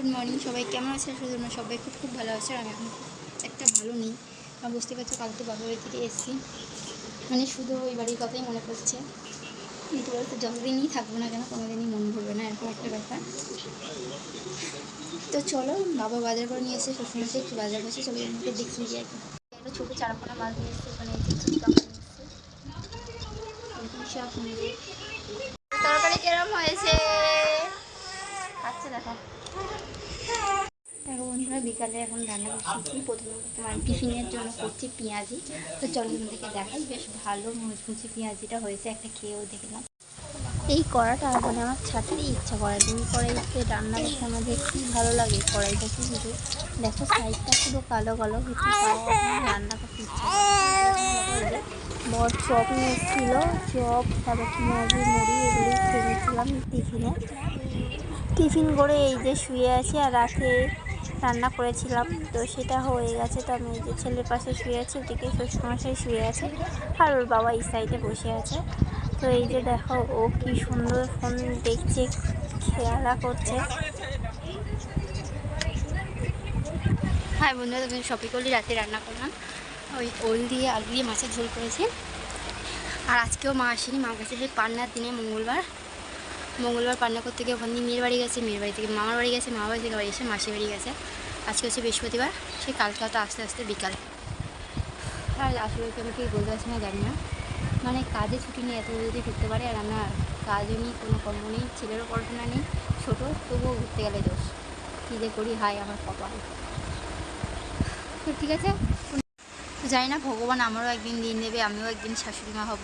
Good morning, সবাই কেমন আছে শুধু আমরা সবাই খুব খুব ভালো আছে। আমি এখন একটা ভালো নেই। আমি বুঝতে পারছি তো বাবার বাড়ি থেকে এসেছি। মানে শুধু ওই বাড়ির কথাই মনে পড়ছে। কিন্তু বলতে যতদিনই থাকব না কেন, কোনোদিনই মন ভরবে না, এরকম একটা ব্যাপার। তো চলো, বাবা বাজার করে নিয়ে এসে শ্বশুরমশাই একটু বাজার করছে, চলো আমাকে দেখি গিয়ে একটু ছোটো চারাপোনা মাছ নিয়ে এসছে, ওখানে সব তরকারি কেরম হয়েছে? আচ্ছা দেখো বন্ধুরা, বিকালে এখন রান্না করছি প্রথমে তোমার টিফিনের জন্য করছি পেঁয়াজি। তো চলো তোমাদেরকে দেখাই, বেশ ভালো মুচমুচি পেঁয়াজিটা হয়েছে, একটা খেয়েও দেখলাম। এই কড়াটা মানে আমার ছাড়তেই ইচ্ছা করে, দুই কড়াইতে রান্না দেখে আমাদের কী ভালো লাগে কড়াইটা কিন্তু। দেখো সাইডটা পুরো কালো কালো, কিন্তু রান্না করতে ইচ্ছা বর চপ নিয়ে এসেছিল চপ, তারপর পেঁয়াজি, মুড়ি এগুলি খেয়েছিলাম টিফিনে টিফিন করে এই যে শুয়ে আছি আর রাতে রান্না করেছিলাম। তো সেটা হয়ে গেছে। তো আমি যে ছেলের পাশে শুয়ে আছি, ওদিকে শ্বশুরমশাই শুয়ে আছে আর ওর বাবা এই সাইডে বসে আছে। তো এই যে দেখো, ও কি সুন্দর ফোন দেখছে, খেয়ালা করছে। হ্যাঁ বন্ধুরা তুমি সবই করলি, রাতে রান্না করলাম। ওই ওল দিয়ে আলু দিয়ে মাছের ঝোল করেছি। আর আজকেও মা আসেনি মা গেছে সেই পান্নার দিনে মঙ্গলবার। মঙ্গলবার পান্না থেকে ওখান দিয়ে মেয়ের বাড়ি গেছে, মেয়ের বাড়ি থেকে মামার বাড়ি গেছে, মামার বাড়ি থেকে বাড়ি এসে মাসির বাড়ি গেছে। আজকে হচ্ছে বৃহস্পতিবার, সেই কালকে হয়তো আস্তে আস্তে বিকাল। আর আসলে আমি কি বলতে পারছি না জানি না। মানে কাজে ছুটি নিয়ে এত যদি ঘুরতে পারে আর আমার কাজও নেই, কোনো কর্ম নেই, ছেলেরও পড়াশোনা নেই, ছোটো তবুও ঘুরতে গেলে দোষ। কী যে করি হাই আমার কপাল। তো ঠিক আছে, তো জানি না, ভগবান আমারও একদিন দিন দেবে আমিও একদিন শাশুড়ি মা হব।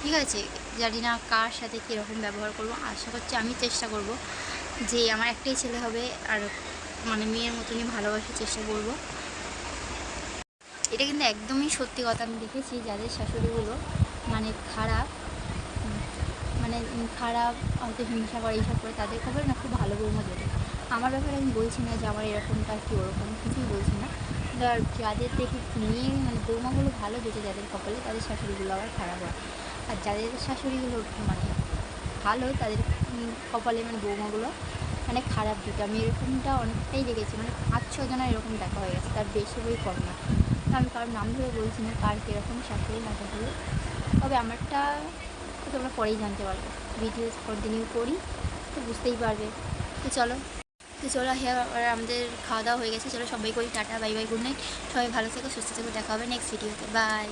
ঠিক আছে, জানি না কার সাথে কীরকম ব্যবহার করব। আশা করছি আমি চেষ্টা করব যে আমার একটাই ছেলে হবে আর মানে মেয়ের মতনই ভালোবাসার চেষ্টা করব। এটা কিন্তু একদমই সত্যি কথা আমি দেখেছি, যাদের শাশুড়িগুলো মানে খারাপ মানে খারাপ হয়তো হিংসা করে, এইসব করে, তাদের খবর না খুব ভালো বৌমা জোটে। আমার ব্যাপারে আমি বলছি না যে আমার এরকমটা কি ওরকম, কিছুই বলছি না। যাদের দেখি মেয়ে মানে বৌমাগুলো ভালো জোটে যাদের কপালে, তাদের শাশুড়িগুলো আবার খারাপ হয়। আর যাদের শাশুড়িগুলো মানে ভালো, তাদের কপালে মানে বৌমাগুলো মানে খারাপ জুটে আমি এরকমটা অনেকটাই দেখেছি মানে পাঁচ ছ জনের এরকম দেখা হয়ে গেছে, তার বেশি বই কম না। আমি কারোর নাম ধরে বলছি না, কার কীরকম শাশুড়ি না শাশুড়ি। তবে আমারটা তোমরা পরেই জানতে পারবে। ভিডিওস কন্টিনিউ করি, তো বুঝতেই পারবে। তো চলো তো চলো হ্যাঁ আমাদের খাওয়া দাওয়া হয়ে গেছে। চলো সবাই করি, tata bye bye good night সবাই ভালো থেকো, সুস্থ থেকো, দেখা হবে নেক্সট ভিডিওতে বাই